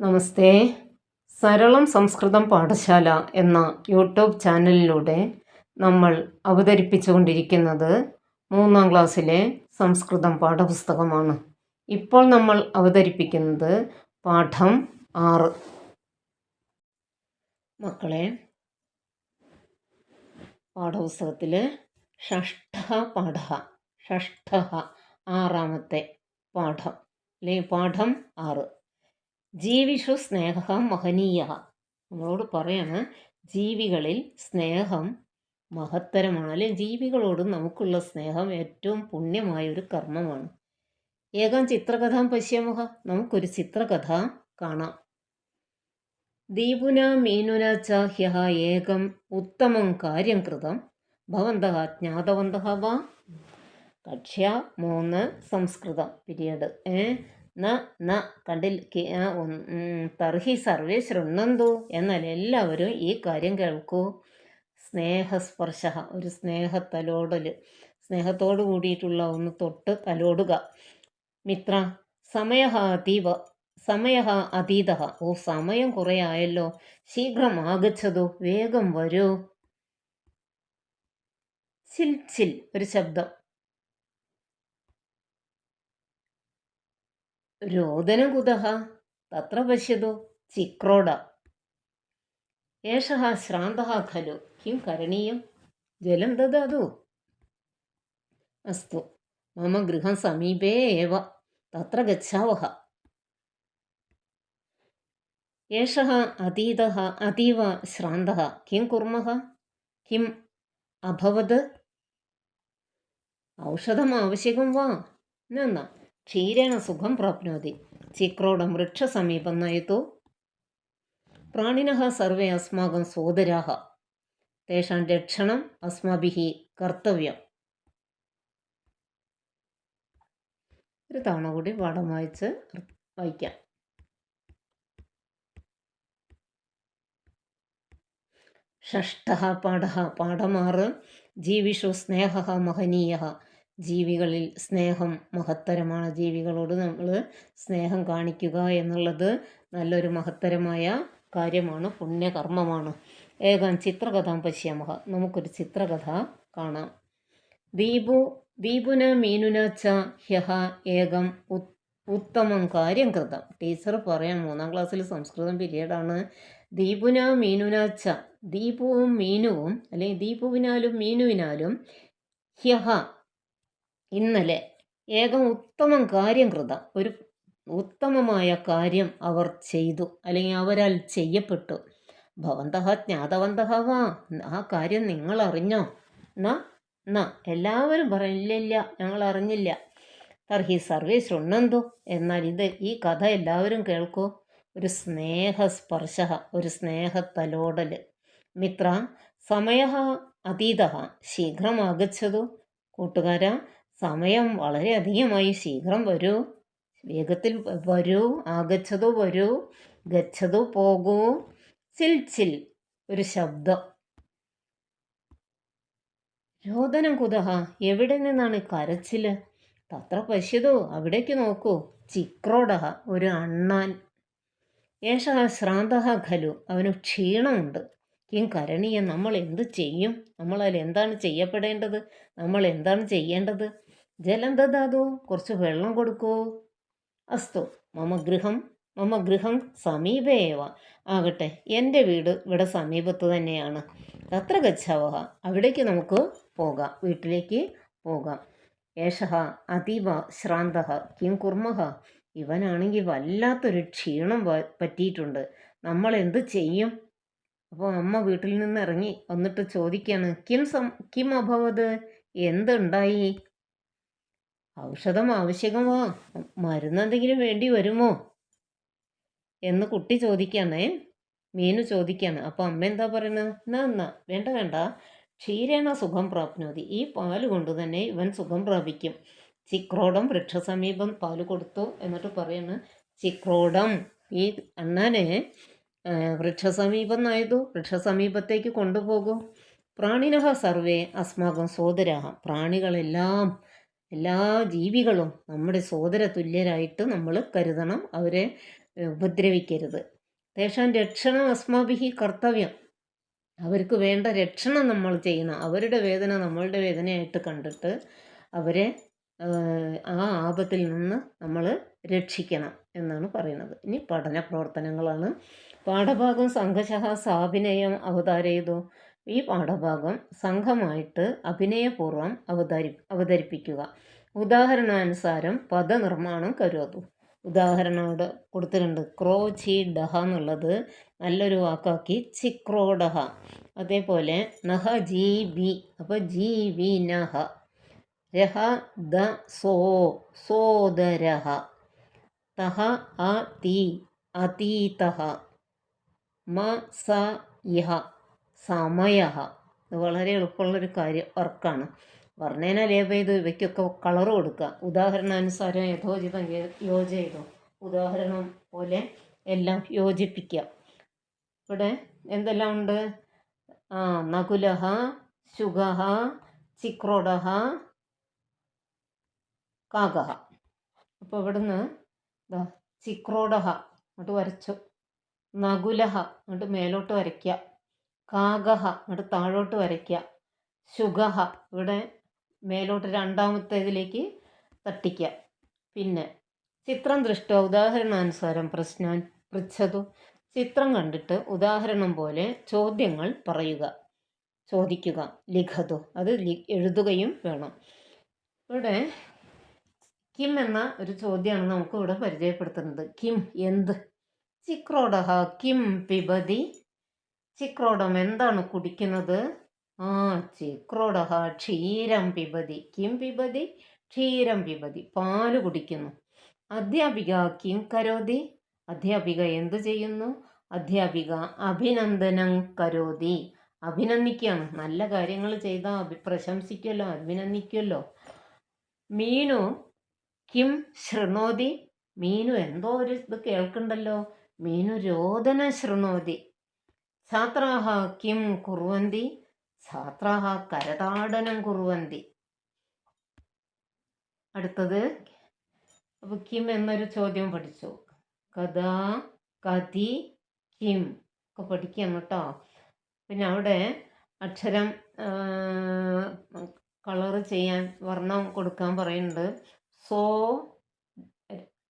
നമസ്തേ. സരളം സംസ്കൃതം പാഠശാല എന്ന യൂട്യൂബ് ചാനലിലൂടെ നമ്മൾ അവതരിപ്പിച്ചുകൊണ്ടിരിക്കുന്നത് മൂന്നാം ക്ലാസ്സിലെ സംസ്കൃതം പാഠപുസ്തകമാണ്. ഇപ്പോൾ നമ്മൾ അവതരിപ്പിക്കുന്നത് പാഠം ആറ്. മക്കളെ പാഠപുസ്തകത്തിൽ ഷഷ്ഠ പാഠ ഷഷ്ഠ ആറാമത്തെ പാഠം അല്ലെങ്കിൽ പാഠം ആറ്. ജീവിഷു സ്നേഹ മഹനീയ. നമ്മളോട് പറയാണ് ജീവികളിൽ സ്നേഹം മഹത്തരമാണ്. അല്ലെ ജീവികളോട് നമുക്കുള്ള സ്നേഹം ഏറ്റവും പുണ്യമായ ഒരു കർമ്മമാണ്. ഏകം ചിത്രകഥാം പശ്യമഹ നമുക്കൊരു ചിത്രകഥ കാണാം. ദീപുന മീനുന ചാഹ്യ ഹ്യഃ ഏകം ഉത്തമം കാര്യം കൃതം. ഭവന്ത ജ്ഞാതവന്ത വാ. കക്ഷ്യ മൂന്ന് സംസ്കൃതം. പീരിയഡ് ഏ? ന ന കണ്ടിൽ തർഹി സർവേ ശൃണ്ണന്തു എന്നാൽ എല്ലാവരും ഈ കാര്യം കേൾക്കൂ. സ്നേഹസ്പർശ ഒരു സ്നേഹത്തലോടൽ സ്നേഹത്തോട് കൂടിയിട്ടുള്ള ഒന്ന് തൊട്ട് തലോടുക. മിത്ര സമയ അതീവ സമയ അതീത ഓ സമയം കുറേ ആയല്ലോ. ശീഘ്രം ആഗച്ചതു വേഗം വരൂ. ചിൽ ചിൽ ഒരു ശബ്ദം. रोदनं कुतः तत्र पश्यतु चिक्रोड एषः श्रान्तः खलु किं करणीयं जलं ददातु अस्तु मम गृहं समीपे एव तत्र गच्छावः एषः अतीतः अतीव श्रान्तः किं कुर्मः किम् अभवत् औषधम् आवश्यकं वा न न ക്ഷീരേണ സുഖം പ്രാപ്നോതി. ചിക്രോടം വൃക്ഷസമീപം നയത്തു. പ്രാണിനഃ സർവേ അസ്മാകം സോദരാഹ. തേഷാം രക്ഷണം അസ്മാഭി കർത്തവ്യം. ഒരു തവണ കൂടി പാഠം വായിച്ച് വായിക്കാം. ഷഷ്ട പാഠ പാഠമാറ്. ജീവിഷു സ്നേഹ മഹനീയ ജീവികളിൽ സ്നേഹം മഹത്തരമാണ്. ജീവികളോട് നമ്മൾ സ്നേഹം കാണിക്കുക എന്നുള്ളത് നല്ലൊരു മഹത്തരമായ കാര്യമാണ് പുണ്യകർമ്മമാണ്. ഏകം ചിത്രകഥാം പശ്യാമഹ നമുക്കൊരു ചിത്രകഥ കാണാം. ദീപു ദീപുന മീനുന ച ഹ്യഹ ഏകം ഉത്തമം കാര്യം കൃതം. ടീച്ചർ പറയാം മൂന്നാം ക്ലാസ്സിൽ സംസ്കൃതം പീരീഡാണ്. ദീപുന മീനുന ച. ദീപുവും മീനുവും അല്ലെങ്കിൽ ദീപുവിനാലും മീനുവിനാലും ഹ്യഹ ഇന്നലെ ഏകം ഉത്തമം കാര്യം കൃത. ഒരു ഉത്തമമായ കാര്യം അവർ ചെയ്തു. അല്ലെങ്കിൽ അവരാൽ ചെയ്യപ്പെട്ടു. ഭവന്തഹ ജ്ഞാതവന്തഹ വാ. ആ കാര്യം നിങ്ങൾ അറിഞ്ഞോ? എന്നാ എല്ലാവരും പറയില്ലില്ല ഞങ്ങൾ അറിഞ്ഞില്ല. തർഹി സർവേ ശൃണ്ണന്തു എന്നാൽ ഇത് ഈ കഥ എല്ലാവരും കേൾക്കൂ. ഒരു സ്നേഹസ്പർശ ഒരു സ്നേഹത്തലോടൽ. മിത്ര സമയ അതീത. ശീഘ്രമാകച്ചതു കൂട്ടുകാര സമയം വളരെയധികമായി ശീഘ്രം വരൂ. വേഗത്തിൽ വരൂ. ആഗച്ഛതു വരൂ. ഗച്ഛതു പോകൂ. ചിൽ ചിൽ. ഒരു ശബ്ദം. രോദനം കുതഹ. എവിടെ നിന്നാണ് കരച്ചിൽ? തത്ര പശ്യതോ. അവിടേക്ക് നോക്കൂ. ചിക്രോടഹ. ഒരു അണ്ണാൻ. ഏഷ ശ്രാന്തഹ ഖലു. അവന് ക്ഷീണമുണ്ട്. കിം കരണീയം നമ്മൾ എന്ത് ചെയ്യും? നമ്മളതിൽ എന്താണ് ചെയ്യപ്പെടേണ്ടത്? നമ്മൾ എന്താണ് ചെയ്യേണ്ടത്? ജലം ദദാതോ കുറച്ച് വെള്ളം കൊടുക്കൂ. അസ്തു മമ ഗൃഹം മമ ഗൃഹം സമീപേവ ആകട്ടെ എന്റെ വീട് ഇവിടെ സമീപത്ത് തന്നെയാണ്. തത്ര ഗച്ഛാവഹ. അവിടേക്ക് നമുക്ക് പോകാം. വീട്ടിലേക്ക് പോകാം. ഏഷഹ അതീവ ശ്രാന്ത കിം കുർമ്മഹ. ഇവനാണെങ്കിൽ വല്ലാത്തൊരു ക്ഷീണം പറ്റിയിട്ടുണ്ട്. നമ്മൾ എന്ത് ചെയ്യും? അപ്പോൾ അമ്മ വീട്ടിൽ നിന്ന് ഇറങ്ങി വന്നിട്ട് ചോദിക്കാണ് കിം സം കിം അഭവത്? എന്തുണ്ടായി? ഔഷധം ആവശ്യകമോ മരുന്നെന്തെങ്കിലും വേണ്ടി വരുമോ? എന്ന് കുട്ടി ചോദിക്കാണേ. മീനു ചോദിക്കാണ്. അപ്പോൾ അമ്മ എന്താ പറയുന്നത് എന്നാ എന്നാ വേണ്ട വേണ്ട. ക്ഷീരേണ സുഖം പ്രാപ്നോതി. ഈ പാൽ കൊണ്ട് തന്നെ ഇവൻ സുഖം പ്രാപിക്കും. ചിക്രോടം വൃക്ഷസമീപം പാൽ കൊടുത്തു എന്നിട്ട് പറയാണ്. ചിക്രോടം. ഈ അണ്ണാനെ വൃക്ഷസമീപം നായതു. വൃക്ഷസമീപത്തേക്ക് കൊണ്ടുപോകൂ. പ്രാണിനഹ സർവേ അസ്മാകം സോദരാഹ. പ്രാണികളെല്ലാം എല്ലാ ജീവികളും നമ്മുടെ സോദര തുല്യരായിട്ട് നമ്മൾ കരുതണം അവരെ ഉപദ്രവിക്കരുത്. ദേശം രക്ഷണം അസ്മാഭിഹി കർത്തവ്യം. അവർക്ക് വേണ്ട രക്ഷണം നമ്മൾ ചെയ്യണം അവരുടെ വേദന നമ്മളുടെ വേദനയായിട്ട് കണ്ടിട്ട് അവരെ ആ ആപത്തിൽ നിന്ന് നമ്മൾ രക്ഷിക്കണം എന്നാണ് പറയുന്നത്. ഇനി പഠന പ്രവർത്തനങ്ങളാണ് പാഠഭാഗം സംഘശഹ സാഭിനയം അവതാരയതു ഈ പാഠഭാഗം സംഘമായിട്ട് അഭിനയപൂർവം അവതരി അവതരിപ്പിക്കുക. ഉദാഹരണാനുസാരം പദനിർമ്മാണം കരുതു ഉദാഹരണോട് കൊടുത്തിട്ടുണ്ട്. ക്രോ ചി ഡഹ എന്നുള്ളത് നല്ലൊരു വാക്കാക്കി ചിക്രോഡഹ അതേപോലെ നഹ ജി ബി അപ്പോൾ ജി വി നഹ. രഹ ദ സോ സോദരഹ. തഹ അ തി അതീതഹ. മ സ ഇഹ സമയ ഇത് വളരെ എളുപ്പമുള്ളൊരു കാര്യം വർക്കാണ് വർണേന ലേപ ചെയ്ത് ഇവയ്ക്കൊക്കെ കളർ കൊടുക്കുക ഉദാഹരണാനുസാരം യഥോചിതം യോജ ചെയ്തു ഉദാഹരണം പോലെ എല്ലാം യോജിപ്പിക്കുക ഇവിടെ എന്തെല്ലാം ഉണ്ട്? ആ നകുലഹ ശുഗഹ ചിക്രോഡഹ കാകഹ അപ്പോൾ ഇവിടുന്ന് ചിക്രോഡഹ അങ്ങോട്ട് വരച്ചു. നകുലഹ അങ്ങോട്ട് മേലോട്ട് വരയ്ക്കുക കാകഹ ഇവിടെ താഴോട്ട് വരയ്ക്കുക ശുഗഹ ഇവിടെ മേലോട്ട് രണ്ടാമത്തേതിലേക്ക് തട്ടിക്കുക പിന്നെ ചിത്രം ദൃഷ്ട ഉദാഹരണാനുസാരം പ്രശ്നാൻ പൃച്ഛതു. ചിത്രം കണ്ടിട്ട് ഉദാഹരണം പോലെ ചോദ്യങ്ങൾ പറയുക ചോദിക്കുക ലിഖതു. അത് എഴുതുകയും വേണം. ഇവിടെ കിം എന്ന ഒരു ചോദ്യമാണ് നമുക്ക് ഇവിടെ പരിചയപ്പെടുത്തുന്നത്. കിം എന്ത്? ചിക്രോഡഹ കിം പിബതി ചിക്രോഡം എന്താണ് കുടിക്കുന്നത്? ആ ചിക്രോട ക്ഷീരം പിബതി. കിം പിബതി? ക്ഷീരം പിബതി. പാൽ കുടിക്കുന്നു. അധ്യാപിക കിം കരോതി? അധ്യാപിക എന്തു ചെയ്യുന്നു? അധ്യാപിക അഭിനന്ദനം കരോതി. അഭിനന്ദിക്കുകയാണ്. നല്ല കാര്യങ്ങൾ ചെയ്താൽ അഭി പ്രശംസിക്കുമല്ലോ അഭിനന്ദിക്കുമല്ലോ മീനു കിം ശൃണോതി? മീനു എന്തോ ഒരു ഇത് കേൾക്കണ്ടല്ലോ. മീനു രോദന ശൃണോതി. ഛാത്രാഹ കിം കുറുവന്തി ഛാത്രാഹ കരതാടനം കുറുവന്തി അടുത്തത് അപ്പോൾ കിം എന്നൊരു ചോദ്യം പഠിച്ചു. കഥാ കതി കിം ഒക്കെ പഠിക്കാം കേട്ടോ. പിന്നെ അവിടെ അക്ഷരം കളർ ചെയ്യാൻ വർണം കൊടുക്കാൻ പറയുന്നുണ്ട്. സോ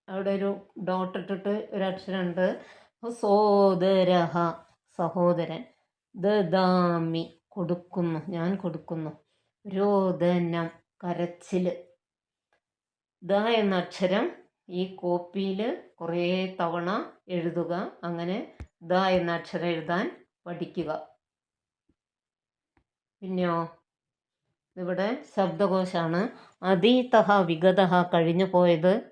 അവിടെ ഒരു ഡോട്ട് ഇട്ടിട്ട് ഒരു അക്ഷരമുണ്ട്. സോദരഹ. സഹോദരൻ. ദദാമി കൊടുക്കുന്നു. ഞാൻ കൊടുക്കുന്നു. രോദനം കരച്ചിൽ ദ എന്ന അക്ഷരം ഈ കോപ്പിയിൽ കുറേ തവണ എഴുതുക. അങ്ങനെ ദ എന്ന അക്ഷരം എഴുതാൻ പഠിക്കുക. പിന്നെയോ? ഇവിടെ ശബ്ദകോശാണ്. അതീതഹ വിഗതഹ കഴിഞ്ഞു പോയത്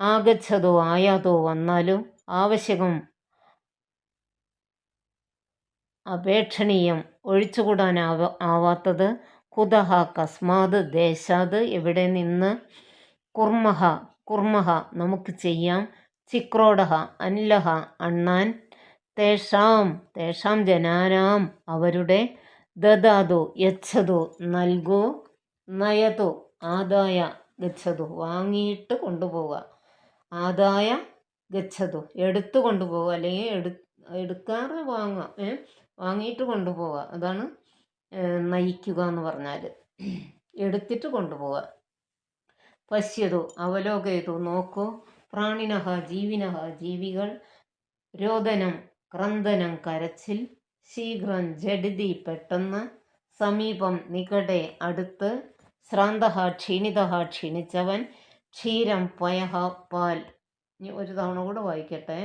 ആഗച്ഛതോ ആയാതോ വന്നാലും ആവശ്യകം അപേക്ഷണീയം ഒഴിച്ചുകൂടാനാവ ആവാത്തത് കുതഹ കസ്മാത് ദേശാത് എവിടെ നിന്ന് കുർമഹ കുർമഹ നമുക്ക് ചെയ്യാം. ചിക്രോഡഹ അനിലഹ അണ്ണാൻ തേഷാം തേഷാം ജനാനാം അവരുടെ ദദാതു യച്ഛതു നൽകൂ നയതു ആദായ ഗച്ഛതു വാങ്ങിയിട്ട് കൊണ്ടുപോവുക. ആദായ ഗച്ഛതു എടുത്തു കൊണ്ടുപോവുക. അല്ലെങ്കിൽ എടു എടുക്കാറ് വാങ്ങുക. വാങ്ങിയിട്ട് കൊണ്ടുപോവുക. അതാണ് നയിക്കുക എന്ന് പറഞ്ഞാൽ എടുത്തിട്ട് കൊണ്ടുപോവുക. പശ്യതു അവലോകയതു നോക്കൂ. പ്രാണിനഹ ജീവിനഹ ജീവികൾ രോദനം ക്രന്ദനം കരച്ചിൽ ശീഘ്രം ജഡിതി പെട്ടെന്ന് സമീപം നികടെ അടുത്ത് ശ്രാന്തഹ ക്ഷീണിതഹ ക്ഷീണിച്ചവൻ ക്ഷീരം പയഹ പാൽ. ഇനി ഒരു തവണ കൂടെ വായിക്കട്ടെ.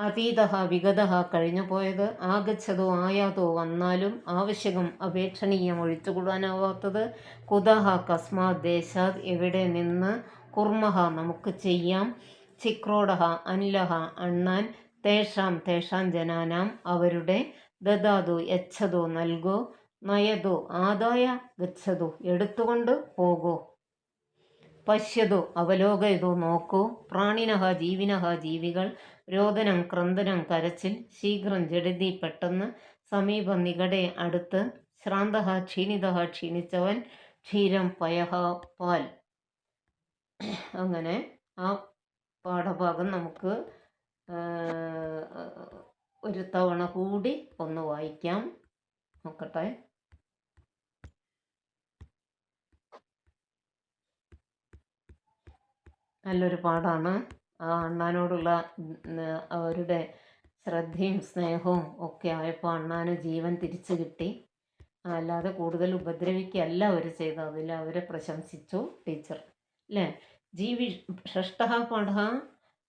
അതീതഹ വിഗത കഴിഞ്ഞുപോയത്. ആഗച്ഛതോ ആയാതോ വന്നാലും ആവശ്യകം അപേക്ഷണീയം ഒഴിച്ചുകൂടാനാവാത്തത് കുതഹ കസ്മാത് ദേശാത് എവിടെ നിന്ന് കുർമഹ നമുക്ക് ചെയ്യാം. ചിക്രോഡഹ അനിലഹ അണ്ണാൻ തേഷാം തേഷാം ജനാനാം അവരുടെ ദദാതു യച്ഛതോ നൽകോ നയതോ ആദായ ഗച്ഛതോ എടുത്തുകൊണ്ട് പോകൂ. പശ്യതു അവലോകയതു നോക്കൂ. പ്രാണിനഹ ജീവിനഹ ജീവികൾ രോദനം ക്രന്ദനം കരച്ചിൽ ശീഘ്രം ജഡിതി പെട്ടെന്ന് സമീപം നികടെ അടുത്ത് ശ്രാന്തഹ ക്ഷീണിതഹ ക്ഷീണിച്ചവൻ ക്ഷീരം പയഹ പാൽ. അങ്ങനെ ആ പാഠഭാഗം നമുക്ക് ഒരു തവണ കൂടി ഒന്ന് വായിക്കാം. നോക്കട്ടെ. നല്ലൊരു പാഠമാണ് ആ അണ്ണാനോടുള്ള അവരുടെ ശ്രദ്ധയും സ്നേഹവും ഒക്കെ ആയപ്പോൾ അണ്ണാന് ജീവൻ തിരിച്ചു കിട്ടി. അല്ലാതെ കൂടുതൽ ഉപദ്രവിക്കുകയല്ല അവർ ചെയ്തത്. അതിൽ അവരെ പ്രശംസിച്ചു ടീച്ചർ. അല്ലേ ജീവി ഷഷ്ട പാഠ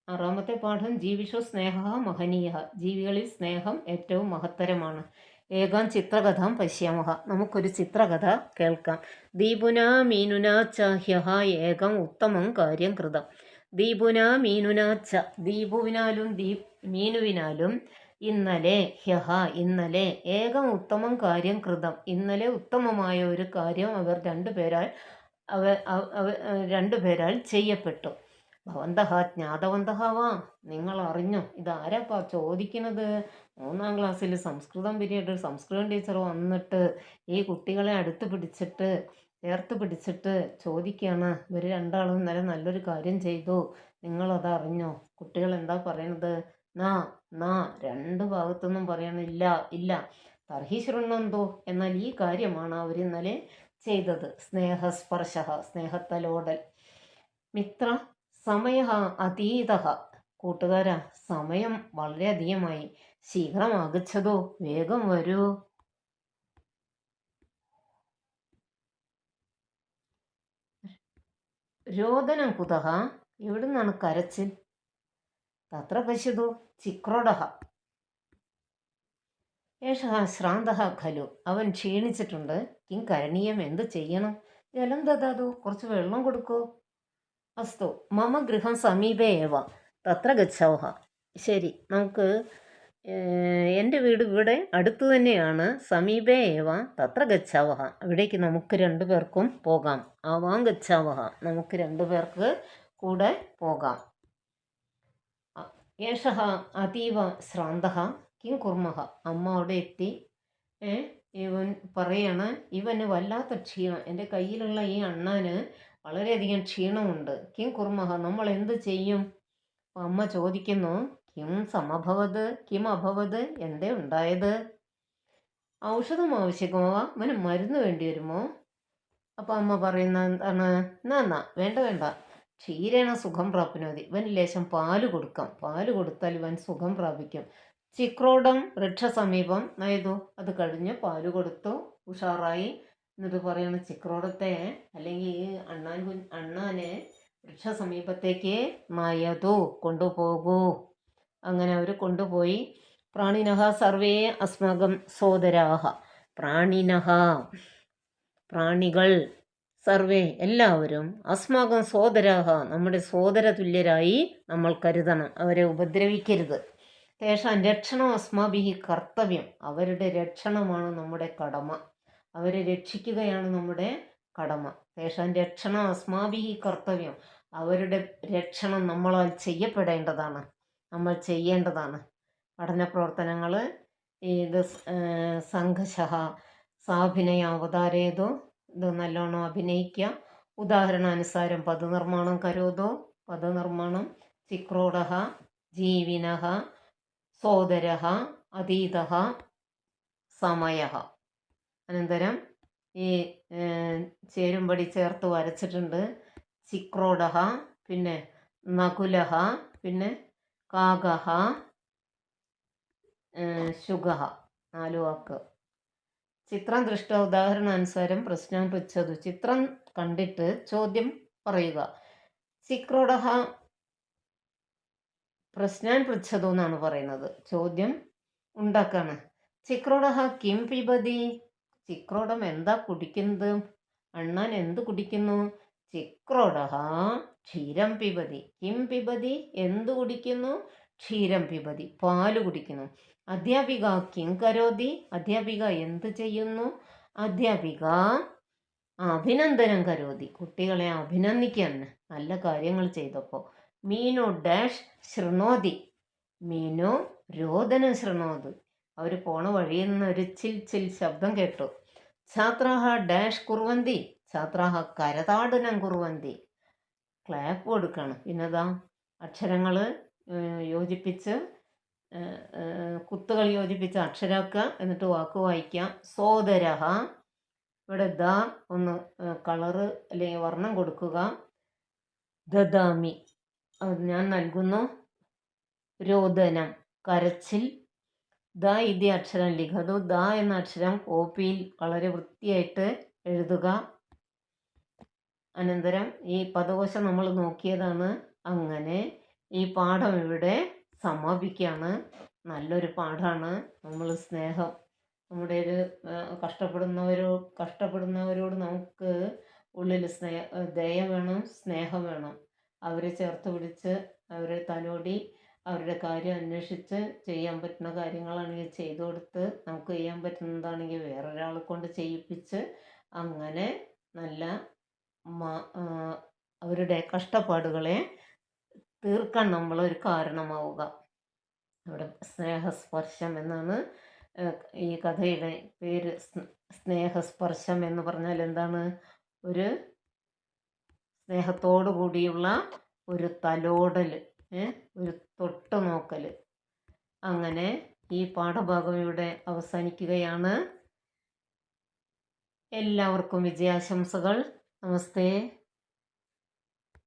ആറാമത്തെ പാഠം ജീവിഷു സ്നേഹ മഹനീയ. ജീവികളിൽ സ്നേഹം ഏറ്റവും മഹത്തരമാണ്. ഏകാം ചിത്രകഥാം പശ്യാമഹ. നമുക്കൊരു ചിത്രകഥ കേൾക്കാം. ദീപുന മീനുന ചഹ്യഹ ഏകം ഉത്തമം കാര്യം കൃതം. ദീപുന മീനുന ച ദീപുവിനാലും ദീപ് മീനുവിനാലും ഇന്നലെ ഹ്യഹ ഇന്നലെ ഏകം ഉത്തമം കാര്യം കൃതം. ഇന്നലെ ഉത്തമമായ ഒരു കാര്യം അവർ രണ്ടുപേരാൽ അവ രണ്ടുപേരാൽ ചെയ്യപ്പെട്ടു. ഭവന്തഹ ജ്ഞാതവന്തഹാവാ. നിങ്ങൾ അറിഞ്ഞോ ഇതാരപ്പാ ചോദിക്കുന്നത്? മൂന്നാം ക്ലാസ്സിൽ സംസ്കൃതം പീരീഡ്. സംസ്കൃതം ടീച്ചർ വന്നിട്ട് ഈ കുട്ടികളെ അടുത്ത് പിടിച്ചിട്ട് ചേർത്ത് പിടിച്ചിട്ട് ചോദിക്കുകയാണ് ഇവർ രണ്ടാളും ഇന്നലെ നല്ലൊരു കാര്യം ചെയ്തു. നിങ്ങളത് അറിഞ്ഞോ കുട്ടികൾ എന്താ പറയണത്? നാ നാ രണ്ട് ഭാഗത്തൊന്നും പറയണില്ല ഇല്ല തർഹി ശൃണ്ണന്തോ എന്നാൽ ഈ കാര്യമാണ് അവർ ഇന്നലെ ചെയ്തത്. സ്നേഹസ്പർശ സ്നേഹത്തലോടൽ. മിത്ര സമയ അതീത കൂട്ടുകാരാ സമയം വളരെയധികമായി. ശീഘ്രം ആഗച്ഛതോ വേഗം വരൂ. രോദനം കുതഹ. എവിടുന്നാണ് കരച്ചിൽ? തത്ര പശ്യതു ചിക്രോടഹ. ഏഷ ശ്രാന്ത ഖലു. അവൻ ക്ഷീണിച്ചിട്ടുണ്ട്. കിം കരണീയം എന്ത് ചെയ്യണം? ജലം തതാതു കുറച്ച് വെള്ളം കൊടുക്കൂ. അസ്തു മമ ഗൃഹം സമീപേ ഏവ തത്ര ഗച്ഛോഹ ശരി നമുക്ക് എന്റെ വീട് ഇവിടെ അടുത്തു തന്നെയാണ് സമീപേ ഏവ തത്ര ഗച്ഛാവഹ. അവിടേക്ക് നമുക്ക് രണ്ടു പേർക്കും പോകാം. ആവാം ഗച്ഛാവഹ. നമുക്ക് രണ്ടു പേർക്ക് കൂടെ പോകാം. ഏഷ അതീവ ശ്രാന്ത കിം കുർമ്മ അമ്മ അവിടെ എത്തി ഇവൻ പറയാണ് ഇവന് വല്ലാത്ത ക്ഷീണം. എന്റെ കയ്യിലുള്ള ഈ അണ്ണാന് വളരെയധികം ക്ഷീണമുണ്ട്. കിം കുർമഹ നമ്മൾ എന്ത് ചെയ്യും? അമ്മ ചോദിക്കുന്നു കിം സമഭവത് കിം അഭവത് എന്തേ ഉണ്ടായത്? ഔഷധം ആവശ്യമോ അവന് മരുന്ന് വേണ്ടി വരുമോ? അപ്പോൾ അമ്മ പറയുന്ന എന്താണ്? എന്നാ എന്നാ വേണ്ട വേണ്ട. ക്ഷീരേണ സുഖം പ്രാപ്നോതി ഇവൻ ലേശം പാൽ കൊടുക്കാം. പാൽ കൊടുത്താൽ ഇവൻ സുഖം പ്രാപിക്കും. ചിക്രോടം വൃക്ഷസമീപം നയതു അത് കഴിഞ്ഞ് പാൽ കൊടുത്തു ഉഷാറായി. എന്നിട്ട് പറയാണ് ചിക്രോടത്തെ അല്ലെങ്കിൽ ഈ അണ്ണാൻ അണ്ണാനെ വൃക്ഷസമീപത്തേക്ക് മായതു കൊണ്ടുപോകൂ. അങ്ങനെ അവർ കൊണ്ടുപോയി. പ്രാണിനഹ സർവേ അസ്മകം സോദരാഹ. പ്രാണിനഹ പ്രാണികൾ സർവേ എല്ലാവരും അസ്മാകം സോദരാഹ നമ്മുടെ സോദര തുല്യരായി നമ്മൾ കരുതണം അവരെ ഉപദ്രവിക്കരുത്. തേഷാൻ രക്ഷണം അസ്മാഭിഹി കർത്തവ്യം അവരുടെ രക്ഷണമാണ് നമ്മുടെ കടമ. അവരെ രക്ഷിക്കുകയാണ് നമ്മുടെ കടമ. തേഷാൻ രക്ഷണം അസ്മാഭിഹി കർത്തവ്യം. അവരുടെ രക്ഷണം നമ്മളാൽ ചെയ്യപ്പെടേണ്ടതാണ്. നമ്മൾ ചെയ്യേണ്ടതാണ്. പഠന പ്രവർത്തനങ്ങൾ ഇത് സംഘശഹ സാഭിനയ അവതാരേതോ ഇത് നല്ലോണം അഭിനയിക്കുക. ഉദാഹരണാനുസാരം പദനിർമ്മാണം കരോതോ പദനിർമ്മാണം ചിക്രോടഹ ജീവിനഹ സോദര അതീത സമയ അനന്തരം ഈ ചേരുംപടി ചേർത്ത് വരച്ചിട്ടുണ്ട്. ചിക്രോഡഹ പിന്നെ നകുലഹ പിന്നെ കാകഹ ശുഗഹ നാലു വാക്ക്. ചിത്രം ദൃഷ്ട ഉദാഹരണാനുസാരം പ്രശ്നം പൃച്ഛതു ചിത്രം കണ്ടിട്ട് ചോദ്യം പറയുക. ചിക്രോഡഹ പ്രശ്നം പൃച്ഛതു എന്നാണ് പറയുന്നത്. ചോദ്യം ഉണ്ടാക്കാണ്. ചിക്രോഡഹ കിം പിബതി ചിക്രോഡം എന്താ കുടിക്കുന്നത്? അണ്ണാൻ എന്ത് കുടിക്കുന്നു? ചിക്രോട ക്ഷീരം പിബതി. കിം പിബതി എന്ത് കുടിക്കുന്നു? ക്ഷീരം പിബതി. പാൽ കുടിക്കുന്നു. അധ്യാപിക കിം കരോതി. അധ്യാപിക എന്ത് ചെയ്യുന്നു? അധ്യാപിക അഭിനന്ദനം കരോതി. കുട്ടികളെ അഭിനന്ദിക്കാണ് നല്ല കാര്യങ്ങൾ ചെയ്തപ്പോൾ മീനു ഡാഷ് ശൃണോതി മീനു രോദനം ശൃണോതി അവർ പോണ വഴിയിൽ നിന്ന് ഒരു ചിൽ ചിൽ ശബ്ദം കേട്ടു. ഛാത്രാഹ ഡാഷ് കുറുവന്തി ഛാത്രാഹ കരതാടനം കുറുവന്തി. ക്ലാപ്പ് കൊടുക്കണം. പിന്നെതാ അക്ഷരങ്ങൾ യോജിപ്പിച്ച് കുത്തുകൾ യോജിപ്പിച്ച് അക്ഷരാക്കുക എന്നിട്ട് വാക്ക് വായിക്കാം. സോദരഹ. ഇവിടെ ദ ഒന്ന് കളറ് അല്ലെങ്കിൽ വർണം കൊടുക്കുക. ദദാമി. ഞാൻ നൽകുന്നു. രോദനം. കരച്ചിൽ. ദ ഇതി അക്ഷരം ലിഖതു. ദ എന്ന അക്ഷരം കോപ്പിയിൽ വളരെ വൃത്തിയായിട്ട് എഴുതുക. അനന്തരം ഈ പദകോശം നമ്മൾ നോക്കിയതാണ്. അങ്ങനെ ഈ പാഠം ഇവിടെ സമാപിക്കുകയാണ്. നല്ലൊരു പാഠമാണ് നമ്മൾ സ്നേഹം നമ്മുടെ ഒരു കഷ്ടപ്പെടുന്നവരോ കഷ്ടപ്പെടുന്നവരോട് നമുക്ക് ഉള്ളിൽ സ്നേഹ ദയ വേണം സ്നേഹം വേണം. അവരെ ചേർത്ത് പിടിച്ച് അവരെ തലോടി അവരുടെ കാര്യം അന്വേഷിച്ച് ചെയ്യാൻ പറ്റുന്ന കാര്യങ്ങളാണെങ്കിൽ ചെയ്തു കൊടുത്ത് നമുക്ക് ചെയ്യാൻ പറ്റുന്നതാണെങ്കിൽ വേറൊരാളെ കൊണ്ട് ചെയ്യിപ്പിച്ച് അങ്ങനെ നല്ല അവരുടെ കഷ്ടപ്പാടുകളെ തീർക്കാൻ നമ്മളൊരു കാരണമാവുക. അവിടെ സ്നേഹസ്പർശം എന്നാണ് ഈ കഥയുടെ പേര് സ്ന- സ്നേഹസ്പർശം എന്ന് പറഞ്ഞാൽ എന്താണ്? ഒരു സ്നേഹത്തോടു കൂടിയുള്ള ഒരു തലോടൽ ഒരു തൊട്ട് നോക്കൽ അങ്ങനെ ഈ പാഠഭാഗം ഇവിടെ അവസാനിക്കുകയാണ്. എല്ലാവർക്കും വിജയാശംസകൾ. നമസ്തേ.